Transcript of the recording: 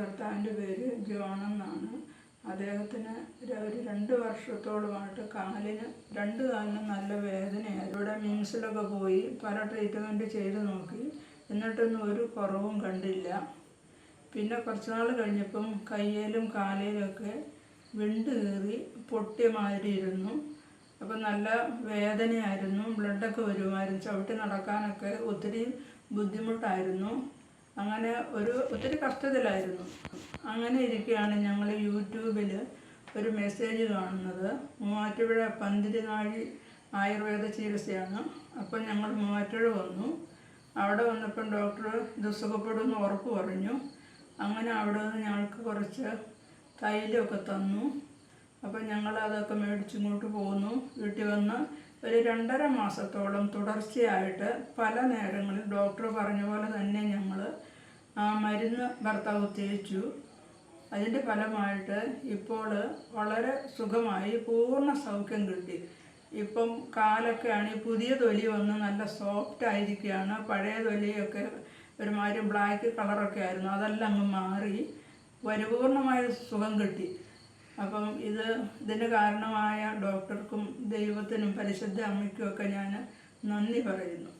ഭർത്താവിന്റെ പേര് ജോൺ എന്നാണ്. അദ്ദേഹത്തിന് ഒരു രണ്ട് വർഷത്തോളമായിട്ട് കാലിന് രണ്ട് കാലിനും നല്ല വേദനയായിരുന്നു ഇവിടെ മിംസിലൊക്കെ പോയി പല ട്രീറ്റ്മെന്റ് ചെയ്ത് നോക്കി. എന്നിട്ടൊന്നും ഒരു കുറവും കണ്ടില്ല. പിന്നെ കുറച്ച് നാൾ കഴിഞ്ഞപ്പം കയ്യിലും കാലിലൊക്കെ വിണ്ട് കീറി പൊട്ടിയ ഇരുന്നു. അപ്പം നല്ല വേദനയായിരുന്നു. ബ്ലഡൊക്കെ വരുമായിരുന്നു. ചവിട്ടി നടക്കാനൊക്കെ ഒത്തിരി ബുദ്ധിമുട്ടായിരുന്നു. അങ്ങനെ ഒരു ഒത്തിരി കഷ്ടത്തിലായിരുന്നു. അങ്ങനെ ഇരിക്കുകയാണ് ഞങ്ങൾ യൂട്യൂബിൽ ഒരു മെസ്സേജ് കാണുന്നത്. മൂവാറ്റുപുഴ പന്തിരിനാഴി ആയുർവേദ ചികിത്സയാണ്. അപ്പം ഞങ്ങൾ മൂവാറ്റുപുഴ വന്നു. അവിടെ വന്നപ്പം ഡോക്ടർ ഇത് സുഖപ്പെടുമെന്ന് ഉറപ്പ് പറഞ്ഞു. അങ്ങനെ അവിടെ നിന്ന് ഞങ്ങൾക്ക് കുറച്ച് തൈലമൊക്കെ തന്നു. അപ്പം ഞങ്ങൾ അതൊക്കെ മേടിച്ചിങ്ങോട്ട് പോന്നു. വീട്ടിൽ വന്ന് ഒരു രണ്ടര മാസത്തോളം തുടർച്ചയായിട്ട് പല നേരങ്ങളിൽ ഡോക്ടർ പറഞ്ഞ പോലെ തന്നെ ഞങ്ങൾ മരുന്ന് ഭർത്താവ് തേച്ചു. അതിന്റെ ഫലമായിട്ട് ഇപ്പോൾ വളരെ സുഖമായി പൂർണ സൗഖ്യം കിട്ടി. ഇപ്പം കാലൊക്കെ ആണെങ്കിൽ പുതിയ തൊലി വന്ന് നല്ല സോഫ്റ്റ് ആയിരിക്കുകയാണ്. പഴയ തൊലിയൊക്കെ ഒരുമാതിരി ബ്ലാക്ക് കളറൊക്കെ ആയിരുന്നു. അതെല്ലാം അങ്ങ് മാറി. പരിപൂർണമായ സുഖം കിട്ടി. അപ്പം ഇത് ഇതിന് കാരണമായ ഡോക്ടർക്കും ദൈവത്തിനും പരിശുദ്ധ അമ്മയ്ക്കും ഒക്കെ ഞാൻ നന്ദി പറയുന്നു.